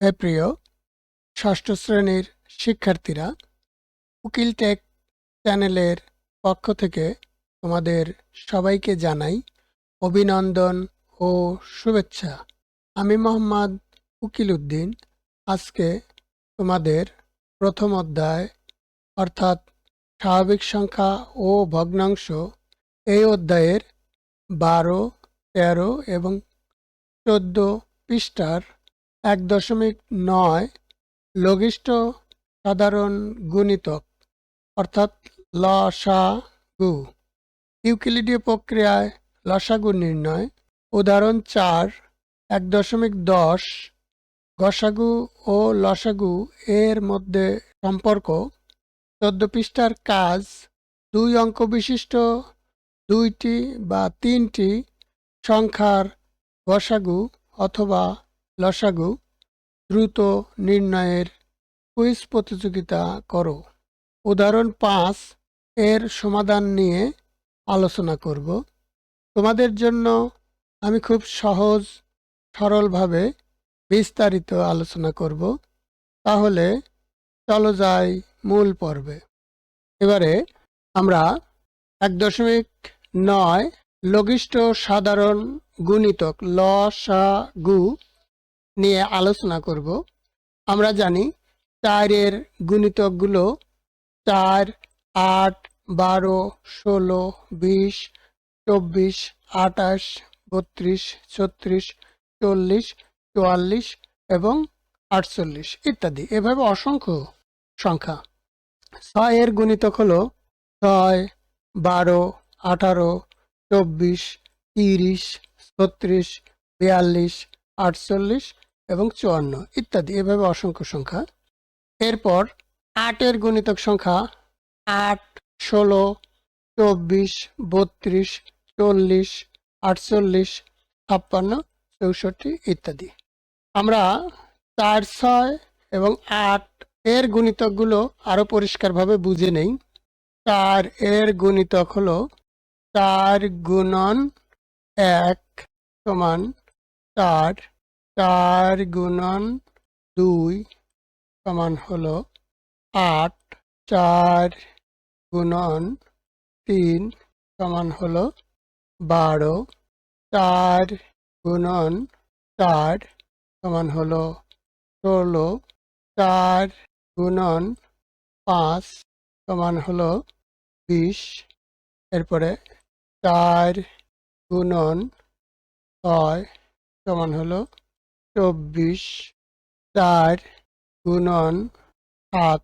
হে প্রিয় ষষ্ঠ শ্রেণির শিক্ষার্থীরা, উকিল টেক চ্যানেলের পক্ষ থেকে তোমাদের সবাইকে জানাই অভিনন্দন ও শুভেচ্ছা। আমি মোহাম্মদ উকিল উদ্দিন। আজকে তোমাদের প্রথম অধ্যায়, অর্থাৎ স্বাভাবিক সংখ্যা ও ভগ্নাংশ, এই অধ্যায়ের বারো, তেরো এবং চোদ্দ পৃষ্ঠার এক দশমিক নয় লঘিষ্ঠ সাধারণ গুণিতক, অর্থাৎ লসাগু। ইউক্লিডীয় প্রক্রিয়ায় লসাগু নির্ণয়। উদাহরণ চার, এক দশমিক দশ গসাগু ও লসাগু এর মধ্যে সম্পর্ক। চোদ্দ পৃষ্ঠার কাজ, দুই অঙ্ক বিশিষ্ট, দুইটি বা তিনটি সংখ্যার গসাগু অথবা লসাগু, দ্রুত নির্ণয়ের কুইজ প্রতিযোগিতা করো। উদাহরণ পাঁচ, এর সমাধান নিয়ে আলোচনা করব। তোমাদের জন্য আমি খুব সহজ, সরলভাবে বিস্তারিত আলোচনা করব। তাহলে চলো যাই মূল পর্বে। এবারে আমরা এক দশমিক নয় লঘিষ্ঠ সাধারণ গুণিতক ল সা গু নিয়ে আলোচনা করব। আমরা জানি চারের গুণিতকগুলো চার, আট, বারো, ষোলো, বিশ, চব্বিশ আটাশ বত্রিশ, ছত্রিশ, চল্লিশ, চুয়াল্লিশ এবং আটচল্লিশ ইত্যাদি। এভাবে অসংখ্য সংখ্যা। ছয়ের গুণিতক হলো ছয়, বারো, আঠারো, চব্বিশ, তিরিশ, ছত্রিশ, বিয়াল্লিশ আটচল্লিশ এবং চুয়ান্ন ইত্যাদি। এভাবে অসংখ্য সংখ্যা। এরপর আটের গুণিতক সংখ্যা আট, ষোলো, চব্বিশ, বত্রিশ, চল্লিশ, আটচল্লিশ, ছাপ্পান্ন, চৌষট্টি ইত্যাদি। আমরা চার, ছয় এবং আট এর গুণিতকগুলো আরও পরিষ্কারভাবে বুঝে নেই। চার এর গুণিতক হলো চার গুণন এক সমান চার চার গুণন দুই সমান হলো আট, চার গুণন তিন সমান হলো বারো, চার গুণন চার সমান হলো ষোলো, চার গুণন পাঁচ সমান হলো বিশ, এরপরে চার গুণন ছয় সমান হলো চব্বিশ চার গুণন সাত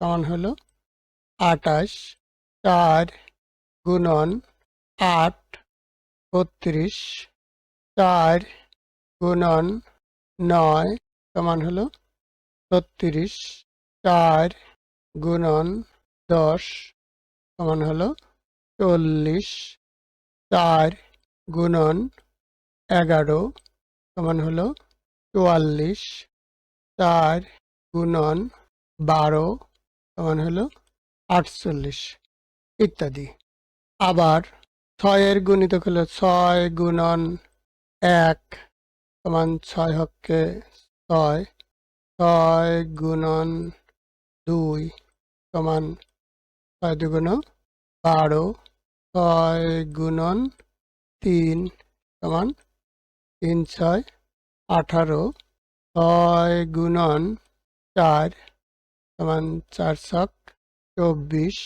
সমান হলো আটাশ চার গুণন আট বত্রিশ চার গুণন নয় সমান হলো ছত্রিশ চার গুণন দশ সমান হলো চল্লিশ চার গুণন এগারো সমান হলো চুয়াল্লিশ চার গুণন বারো সমান হলো আটচল্লিশ ইত্যাদি। আবার ছয়ের গুণিতক হলো ছয় গুণন এক সমান ছয় হককে ছয় ছয় গুণন দুই সমান ছয় দুগুণ বারো, ছয় গুণন তিন সমান তিন ছয়, আঠারো, ছয় গুণন চার সমান চার ছক চব্বিশ,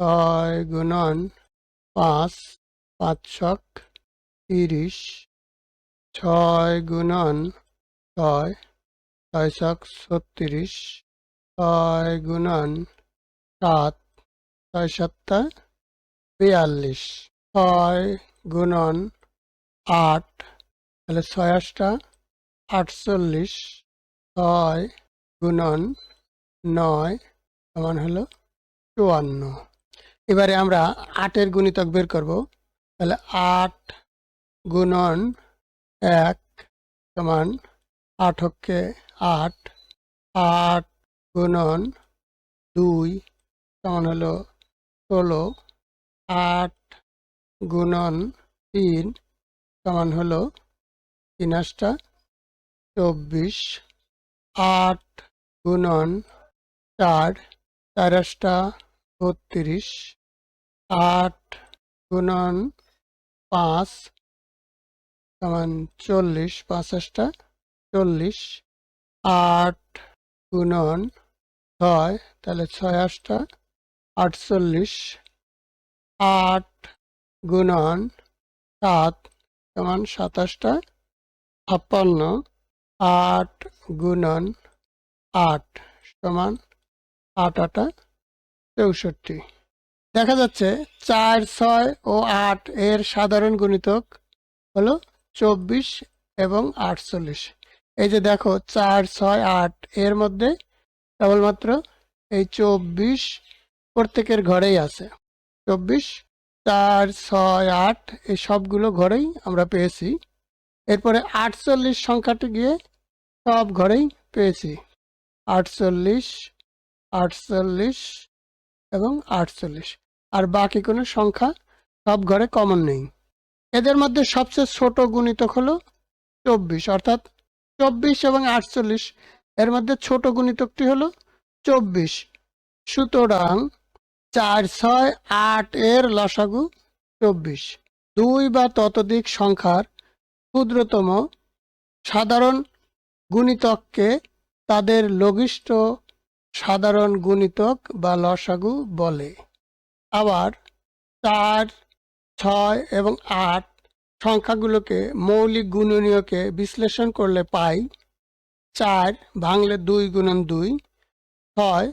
ছয় গুণন পাঁচ পাঁচ ছক তিরিশ, ছয় গুণন ছয় ছয় ছক ছত্রিশ, ছয় গুণন সাত, ছয় সাতটা বিয়াল্লিশ, ছয় গুণন আট তাহলে ছয় আটটা, আটচল্লিশ, ছয় গুণন নয় সমান হলো চুয়ান্ন। এবারে আমরা আটের গুণিতক বের করব। তাহলে আট গুণন এক সমান আট হককে আট আট গুণন দুই সমান হলো ষোলো, আট গুণন তিন সমান হলো তিন চব্বিশ, আট, গুণন, চার চার বত্রিশ, আট, গুণন, পাঁচ, সমান চল্লিশ, পাঁচ আটটা, চল্লিশ, আট, গুণন, ছয়, তাহলে ছয় আটটা, আটচল্লিশ, আট, গুণন, সাত, সমান সাতাশটা ছাপ্পান্ন, আট গুণন আট সমান আট আটা চৌষট্টি। দেখা যাচ্ছে চার, ছয় ও আট এর সাধারণ গুণিতক হলো চব্বিশ এবং আটচল্লিশ। এই যে দেখো চার, ছয়, আট এর মধ্যে কেবলমাত্র এই চব্বিশ প্রত্যেকের ঘরেই আছে। চব্বিশ, চার, ছয়, আট এই সবগুলো ঘরেই আমরা পেয়েছি। এরপরে আটচল্লিশ সংখ্যাটি গিয়ে সব ঘরেই পেয়েছি। আটচল্লিশ আটচল্লিশ এবং আটচল্লিশ। আর বাকি কোনো সংখ্যা সব ঘরে কমন নেই। এদের মধ্যে সবচেয়ে ছোট গুণিতক হলো চব্বিশ। অর্থাৎ চব্বিশ এবং আটচল্লিশ এর মধ্যে ছোট গুণিতকটি হলো চব্বিশ। সুতরাং চার, ছয়, আট এর লসাগু চব্বিশ। দুই বা ততোধিক সংখ্যার ক্ষুদ্রতম, সাধারণ গুণিতককে তাদের লঘিষ্ঠ সাধারণ গুণিতক বা লসাগু বলে। আবার চার, ছয় এবং আট সংখ্যাগুলোকে মৌলিক গুণনীয়কে বিশ্লেষণ করলে পাই চার ভাঙলে দুই গুণন দুই, ছয়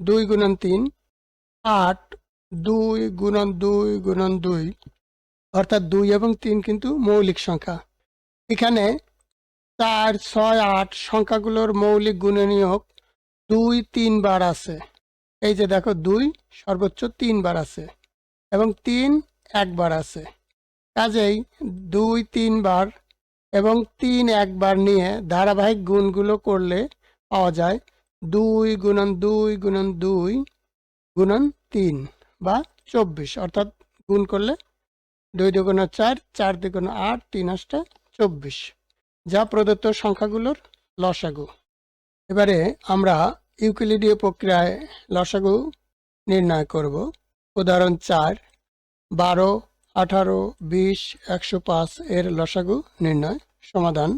দুই গুণন তিন, আট দুই গুণন দুই গুণন দুই, অর্থাৎ দুই এবং তিন কিন্তু মৌলিক সংখ্যা। এখানে চার, ছয়, আট সংখ্যাগুলোর মৌলিক গুণনীয়ক দুই, তিনবার আছে। এই যে দেখো, দুই সর্বোচ্চ তিনবার আছে এবং তিন একবার আছে। কাজেই দুই, তিনবার এবং তিন একবার নিয়ে ধারাবাহিক গুণগুলো করলে পাওয়া যায় দুই গুণন দুই গুণন দুই গুণন তিন বা চব্বিশ। অর্থাৎ গুণ করলে দুই দুগুণ চার চার দুগুণ আট, তিন আটটা চব্বিশ, যা প্রদত্ত সংখ্যাগুলোর লসাগু। এবারে আমরা ইউক্লিডীয় প্রক্রিয়ায় লসাগু নির্ণয় করব। উদাহরণ চার, বারো, আঠারো, বিশ, একশো পাঁচ এর লসাগু নির্ণয় সমাধান।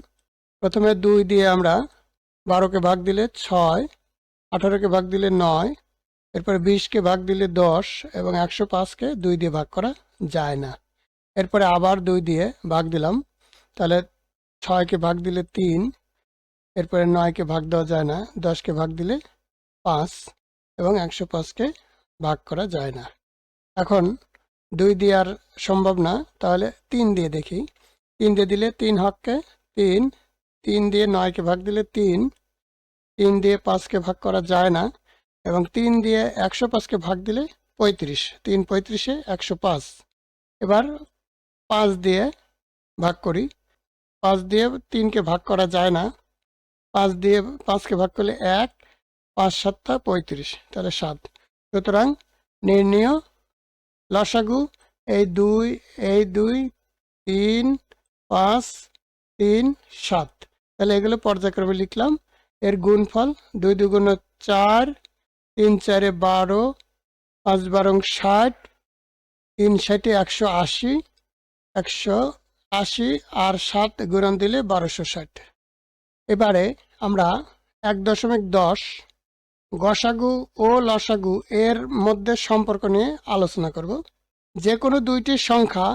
প্রথমে দুই দিয়ে আমরা বারোকে ভাগ দিলে ছয়, আঠারোকে ভাগ দিলে নয়, এরপরে বিশকে ভাগ দিলে দশ এবং একশো পাঁচকে দুই দিয়ে ভাগ করা যায় না। এরপরে আবার দুই দিয়ে ভাগ দিলাম তাহলে ছয়কে ভাগ দিলে তিন, এরপরে নয়কে ভাগ দেওয়া যায় না, দশকে ভাগ দিলে পাঁচ এবং একশো পাঁচকে ভাগ করা যায় না। এখন দুই দিয়ে আর সম্ভব না, তাহলে তিন দিয়ে দেখি। তিন দিয়ে দিলে তিন হককে তিন তিন দিয়ে নয়কে ভাগ দিলে তিন তিন দিয়ে পাঁচকে ভাগ করা যায় না এবং তিন দিয়ে একশো পাঁচকে ভাগ দিলে পঁয়ত্রিশ, তিন পঁয়ত্রিশে একশো পাঁচ। এবার পাঁচ দিয়ে ভাগ করি পাঁচ দিয়ে তিনকে ভাগ করা যায় না। পাঁচ দিয়ে পাঁচকে ভাগ করলে এক, পাঁচ সাতটা পঁয়ত্রিশ, তাহলে সাত। সুতরাং নির্ণীয় লসাগু এই দুই এই দুই, তিন, পাঁচ, তিন, সাত। তাহলে এগুলো পর্যায়ক্রমে লিখলাম। এর গুণফল দুই দুগুণ চার, তিন চারে বারো, পাঁচ বারং ষাট, তিন ষাটে একশো আশি, একশো আশি আর সাত গুণন দিলে বারোশো ষাট। এবারে আমরা এক দশমিক দশ গসাগু ও লসাগু এর মধ্যে সম্পর্ক নিয়ে আলোচনা করব। যে কোনো দুইটি সংখ্যা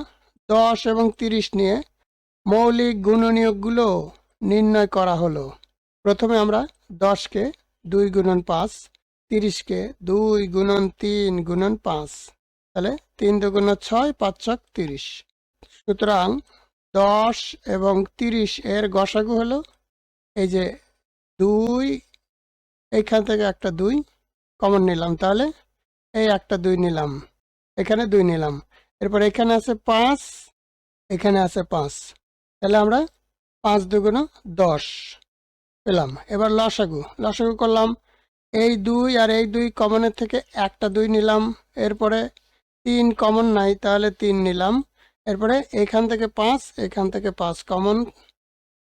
দশ এবং তিরিশ নিয়ে মৌলিক গুণনীয়কগুলো নির্ণয় করা হলো। প্রথমে আমরা দশকে দুই গুণন পাঁচ, তিরিশকে দুই গুণন তিন গুণন পাঁচ, তাহলে তিন দুগুণ ছয় পাঁচ ছক তিরিশ। সুতরাং দশ এবং তিরিশ এর গসাগু হলো এই যে দুই, এইখান থেকে একটা দুই কমন নিলাম তাহলে। এই একটা দুই নিলাম, এখানে দুই নিলাম। এরপর এখানে আছে পাঁচ, এখানে আছে পাঁচ। তাহলে আমরা পাঁচ দুগুণ দশ পেলাম। এবার লসাগু লসাগু করলাম। এই দুই আর এই দুই কমনের থেকে একটা দুই নিলাম। এরপরে তিন কমন নাই, তাহলে তিন নিলাম। এরপরে এখান থেকে পাঁচ, এখান থেকে পাঁচ কমন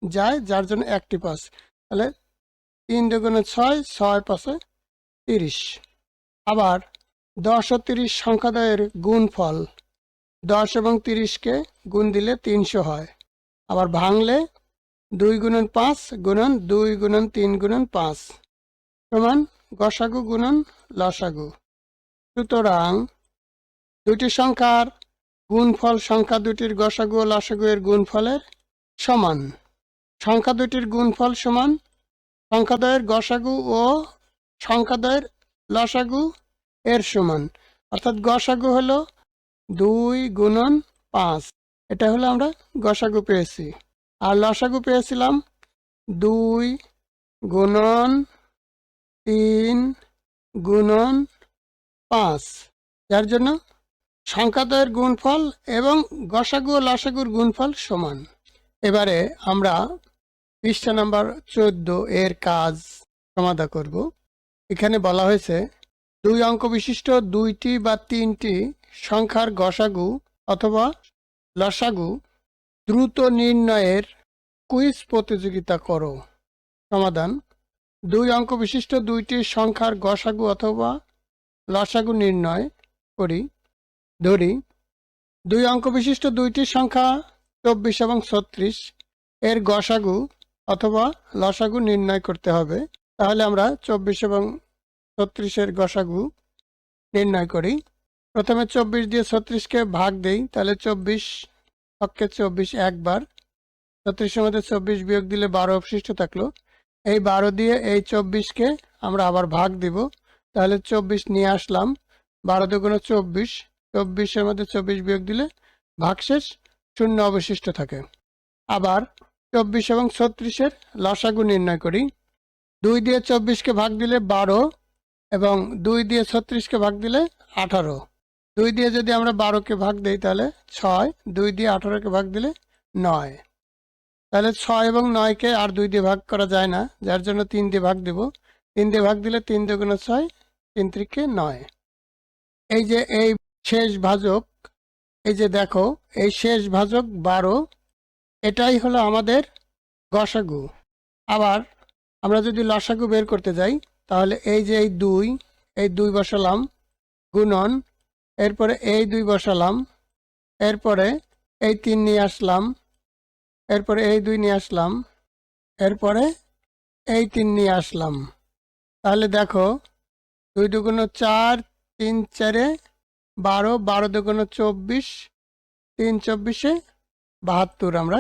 যায়, যার জন্য একটি পাঁচ। তাহলে তিন দুগুণে ছয় ছয় পাশে তিরিশ। আবার দশ ও তিরিশ সংখ্যাদয়ের গুণফল। দশ এবং তিরিশকে গুণ দিলে তিনশো হয়। আবার ভাঙলে দুই গুণন পাঁচ গুণন দুই গুণন তিন গুণন পাঁচ সমান গসাগু গুণন লসাগু। সুতরাং দুটি সংখ্যার গুণফল সংখ্যা দুটির গসাগু ও লসাগু এর গুণফলের সমান। সংখ্যা দুটির গুণফল সমান সংখ্যাদ্বয়ের গসাগু ও সংখ্যাদ্বয়ের লসাগু এর সমান। অর্থাৎ গসাগু হলো দুই গুণন পাঁচ। এটা হলো আমরা গসাগু পেয়েছি। আর লসাগু পেয়েছিলাম দুই গুণন তিন গুণন পাঁচ। যার জন্য সংখ্যাদ্বয়ের গুণফল এবং গসাগু লসাগুর গুণফল সমান। এবারে আমরা পৃষ্ঠা নাম্বার চোদ্দ এর কাজ সমাধা করব। এখানে বলা হয়েছে, দুই অঙ্ক বিশিষ্ট দুইটি বা তিনটি সংখ্যার গসাগু অথবা লসাগু দ্রুত নির্ণয়ের কুইজ প্রতিযোগিতা করো। সমাধান, দুই অঙ্ক বিশিষ্ট দুইটি সংখ্যার গসাগু অথবা লসাগু নির্ণয় করি। ধরি দুই অঙ্ক বিশিষ্ট দুইটি সংখ্যা চব্বিশ এবং ছত্রিশ। এর গসাগু অথবা লসাগু নির্ণয় করতে হবে। তাহলে আমরা চব্বিশ এবং ছত্রিশের গসাগু নির্ণয় করি। প্রথমে চব্বিশ দিয়ে ছত্রিশকে ভাগ দেই, তাহলে চব্বিশ পক্ষে চব্বিশ একবার। ছত্রিশের মধ্যে চব্বিশ বিয়োগ দিলে বারো অবশিষ্ট থাকল। এই বারো দিয়ে এই চব্বিশকে আমরা আবার ভাগ দিব। তাহলে চব্বিশ নিয়ে আসলাম। বারো দুগুণে চব্বিশ চব্বিশের মধ্যে চব্বিশ বিয়োগ দিলে ভাগশেষ শূন্য অবশিষ্ট থাকে। আবার চব্বিশ এবং ছত্রিশের লসাগু নির্ণয় করি। দুই দিয়ে চব্বিশকে ভাগ দিলে বারো এবং দুই দিয়ে ছত্রিশকে ভাগ দিলে আঠারো। দুই দিয়ে যদি আমরা বারোকে ভাগ দিই তাহলে ছয়, দুই দিয়ে আঠারোকে ভাগ দিলে নয়। তাহলে ছয় এবং নয়কে আর দুই দিয়ে ভাগ করা যায় না, যার জন্য তিন দিয়ে ভাগ দেব। তিন দিয়ে ভাগ দিলে তিন দুগুণে ছয়, তিন ত্রিকে নয়। এই যে এই শেষ ভাজক, এই যে দেখো, এই শেষ ভাজক বারো, এটাই হলো আমাদের গসাগু আবার আমরা যদি লসাগু বের করতে যাই, তাহলে এই যে এই দুই এই দুই বসালাম, গুণন, এরপরে এই দুই বসালাম, এরপরে এই তিন নিয়ে আসলাম, এরপরে এই দুই নিয়ে আসলাম, এরপরে এই তিন নিয়ে আসলাম। তাহলে দেখো, দুই দুগুণ চার, তিন চারে বারো বারো দুগুণ চব্বিশ, তিন চব্বিশে বাহাত্তর আমরা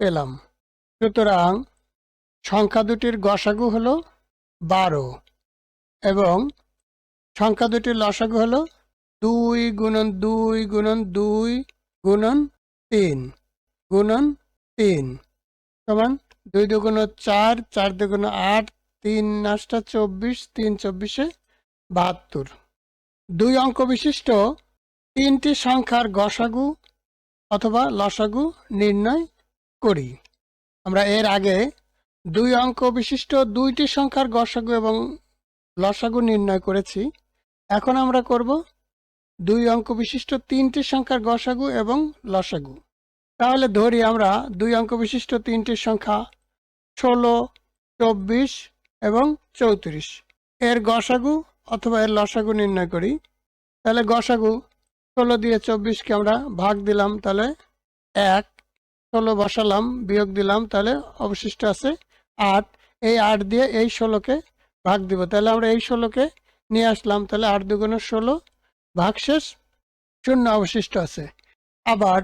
পেলাম। সুতরাং সংখ্যা দুটির গসাগু হলো বারো এবং সংখ্যা দুটির লসাগু হলো দুই গুণন দুই গুণন দুই গুণন তিন গুণন তিন সমান দুই দুগুণ চার চার দুগুণ আট, তিন আটটা চব্বিশ, তিন চব্বিশে বাহাত্তর। দুই অঙ্ক বিশিষ্ট তিনটি সংখ্যার গসাগু অথবা লসাগু নির্ণয় করি। আমরা এর আগে দুই অঙ্ক বিশিষ্ট দুইটি সংখ্যার গসাগু এবং লসাগু নির্ণয় করেছি। এখন আমরা করব দুই অঙ্ক বিশিষ্ট তিনটি সংখ্যার গসাগু এবং লসাগু। তাহলে ধরি আমরা দুই অঙ্ক বিশিষ্ট তিনটি সংখ্যা ষোলো, চব্বিশ এবং চৌত্রিশ। এর গসাগু অথবা এর লসাগু নির্ণয় করি। তাহলে গসাগু ষোলো দিয়ে চব্বিশকে আমরা ভাগ দিলাম, তাহলে এক। ষোলো বসালাম, বিয়োগ দিলাম, তাহলে অবশিষ্ট আছে আট। এই আট দিয়ে এই ষোলোকে ভাগ দিব। তাহলে আমরা এই ষোলোকে নিয়ে আসলাম, তাহলে আট দুগুণে ষোলো ভাগশেষ শূন্য অবশিষ্ট আছে। আবার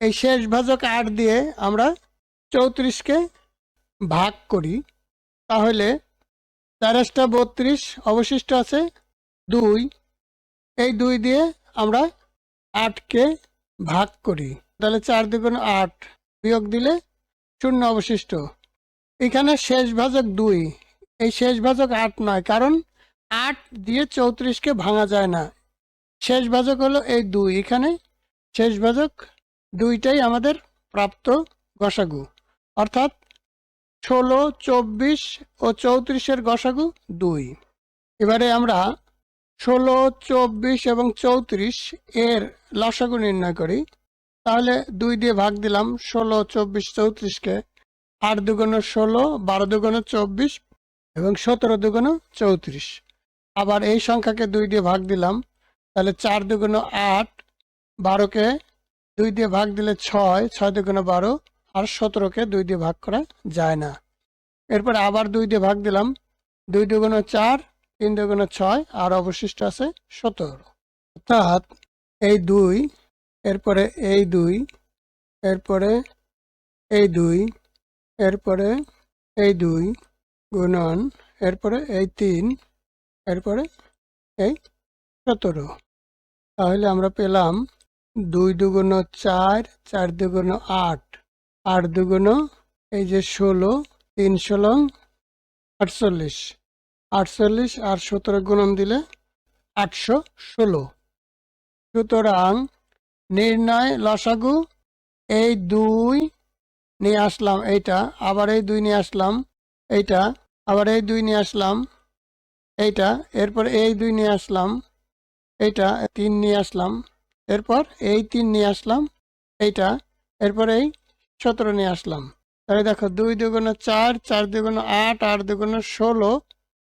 এই শেষ ভাজক আট দিয়ে আমরা চৌত্রিশকে ভাগ করি, তাহলে চারাশটা বত্রিশ অবশিষ্ট আছে দুই। এই দুই দিয়ে আমরা আটকে ভাগ করি। তাহলে চার দুগুণ আট বিয়োগ দিলে শূন্য অবশিষ্ট। এখানে শেষ ভাজক দুই। এই শেষ ভাজক আট নয়, কারণ আট দিয়ে চৌত্রিশকে ভাঙা যায় না। শেষ ভাজক হলো এই দুই। এখানে শেষ ভাজক দুইটাই আমাদের প্রাপ্ত গসাগু। অর্থাৎ ষোলো, চব্বিশ ও চৌত্রিশের গসাগু দুই। এবারে আমরা ষোলো, চব্বিশ এবং চৌত্রিশ এর লসাগু নির্ণয় করি। তাহলে দুই দিয়ে ভাগ দিলাম ষোলো, চব্বিশ, চৌত্রিশকে। আট দুগুণ ষোলো, বারো দুগুণ চব্বিশ এবং সতেরো দুগুণ চৌত্রিশ। আবার এই সংখ্যাকে দুই দিয়ে ভাগ দিলাম। তাহলে চার দুগুণ আট, বারোকে দুই দিয়ে ভাগ দিলে ছয় ছয় দুগুণ বারো আর সতেরোকে দুই দিয়ে ভাগ করা যায় না। এরপর আবার দুই দিয়ে ভাগ দিলাম। দুই দুগুণ চার, তিন দুগুণ ছয়, আর অবশিষ্ট আছে সতেরো। অর্থাৎ এই দুই, এরপরে এই দুই, এরপরে এই দুই, এরপরে এই দুই গুণন, এরপরে এই তিন, এরপরে এই সতেরো। তাহলে আমরা পেলাম দুই দুগুণ চার চার দুগুণ আট। আট দুগুণ এই যে ষোলো তিন ষোলো আটচল্লিশ। আটচল্লিশ আর সতেরো গুণন দিলে আটশো ষোলো। সুতরাং নির্ণয় লসাগু, এই দুই নিয়ে আসলাম এইটা, আবার এই দুই নিয়ে আসলাম এইটা, আবার এই দুই নিয়ে আসলাম এইটা, এরপর এই দুই নিয়ে আসলাম এইটা, তিন নিয়ে আসলাম, এরপর এই তিন নিয়ে আসলাম এইটা, এরপর এই সতেরো নিয়ে আসলাম। তাহলে দেখো দুই দুগুণ চার চার দুগুণ আট আট দুগুণ ষোলো,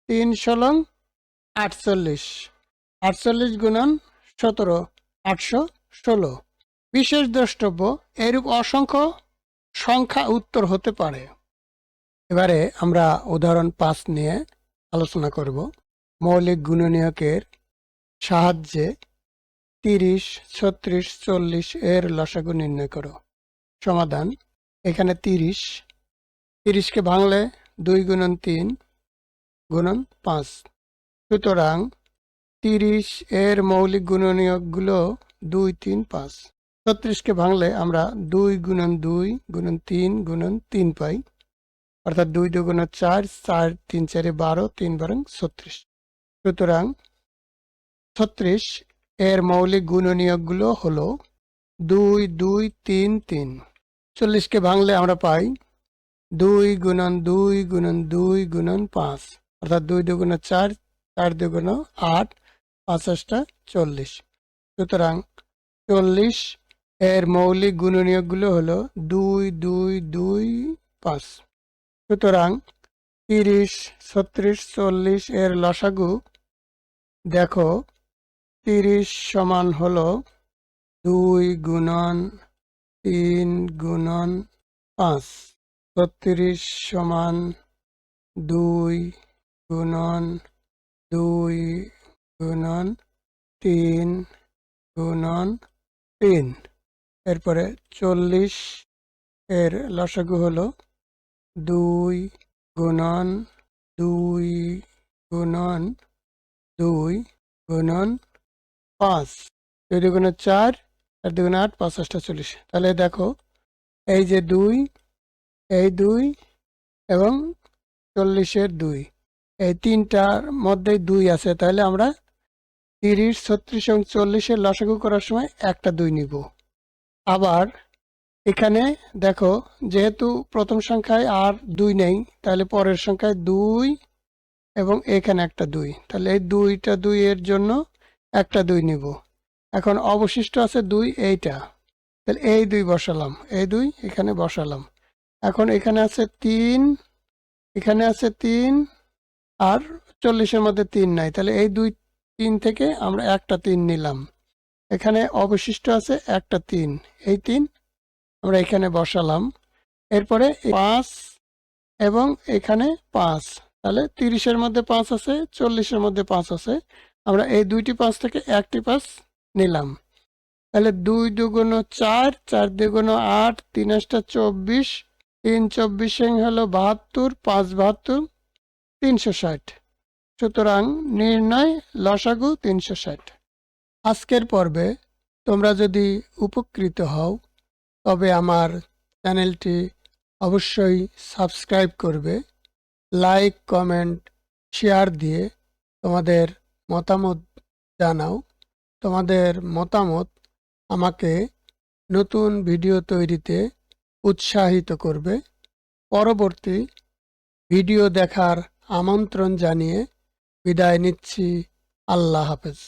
তিন ষোলো আটচল্লিশ। আটচল্লিশ গুণন সতেরো, আটশো ষোলো। বিশেষ দ্রষ্টব্য, এরূপ অসংখ্য সংখ্যা উত্তর হতে পারে। এবারে আমরা উদাহরণ পাঁচ নিয়ে আলোচনা করব। মৌলিক গুণনীয়কের সাহায্যে তিরিশ, ছত্রিশ, চল্লিশ এর লসাগু নির্ণয় করো। সমাধান। এখানে তিরিশ। তিরিশকে ভাঙলে দুই গুণন তিন গুণন পাঁচ। সুতরাং তিরিশ এর মৌলিক গুণনীয়কগুলো দুই, তিন, পাঁচ। ছত্রিশকে ভাঙলে আমরা দুই গুণন দুই গুণন তিন গুণন তিন পাই। অর্থাৎ দুই দুগুণ চার চার, তিন, চারে বারো, তিন বারং ছত্রিশ। সুতরাং ছত্রিশ এর মৌলিক গুণনীয়কগুলো হলো দুই দুই, তিন তিন। চল্লিশকে ভাঙলে আমরা পাই দুই গুণন দুই গুণন দুই গুণন পাঁচ। অর্থাৎ দুই দুগুণ চার চার দুগুণ আট, পাঁচাশটা চল্লিশ। সুতরাং চল্লিশ এর মৌলিক গুণনীয়কগুলো হলো দুই দুই দুই, পাঁচ। সুতরাং তিরিশ, ছত্রিশ, চল্লিশ এর লসাগু দেখো, তিরিশ সমান হলো দুই গুণন তিন গুণন পাঁচ ছত্রিশ সমান দুই গুণন দুই গুণন তিন গুণন তিন। এরপরে চল্লিশ এর লসাগু হলো দুই গুণন দুই গুণন দুই গুণন পাঁচ। দুই দুগুণে চার চার দুগুণে আট পাঁচ চল্লিশ। তাহলে দেখো, এই যে দুই, এই দুই এবং চল্লিশের দুই। এই তিনটার মধ্যেই দুই আছে, তাহলে আমরা তিরিশ, ছত্রিশ এবং চল্লিশের লসাগু করার সময় একটা দুই নিব। আবার এখানে দেখো, যেহেতু প্রথম সংখ্যায় আর দুই নেই, তাহলে পরের সংখ্যায় দুই এবং এখানে একটা দুই। তাহলে এই দুইটা দুই এর জন্য একটা দুই নিব। এখন অবশিষ্ট আছে দুই এইটা। তাহলে এই দুই বসালাম। এই দুই, এখানে বসালাম। এখন এখানে আছে তিন, এখানে আছে তিন, আর চল্লিশের মধ্যে তিন নাই। তাহলে এই দুই, তিন থেকে আমরা একটা তিন নিলাম। এখানে অবশিষ্ট আছে একটা তিন। এই তিন আমরা এখানে বসালাম। এরপরে পাঁচ এবং এখানে পাঁচ। তাহলে তিরিশের মধ্যে পাঁচ আছে, চল্লিশের মধ্যে পাঁচ আছে। আমরা এই দুইটি পাঁচ থেকে একটি পাঁচ নিলাম। তাহলে দুই দুগুণ চার চার দুগুণ আট, তিন আটটা চব্বিশ, তিন চব্বিশ হলো বাহাত্তর, পাঁচ বাহাত্তর, তিনশো ষাট। সুতরাং নির্ণয় লসাগু তিনশো ষাট। আজকের পর্বে তোমরা যদি উপকৃত হও, তবে আমার চ্যানেলটি অবশ্যই সাবস্ক্রাইব করবে, লাইক, কমেন্ট, শেয়ার দিয়ে তোমাদের মতামত জানাও। তোমাদের মতামত আমাকে নতুন ভিডিও তৈরিতে উৎসাহিত করবে। পরবর্তী ভিডিও দেখার আমন্ত্রণ জানিয়ে বিদায় নিচ্ছি। আল্লাহ হাফেজ।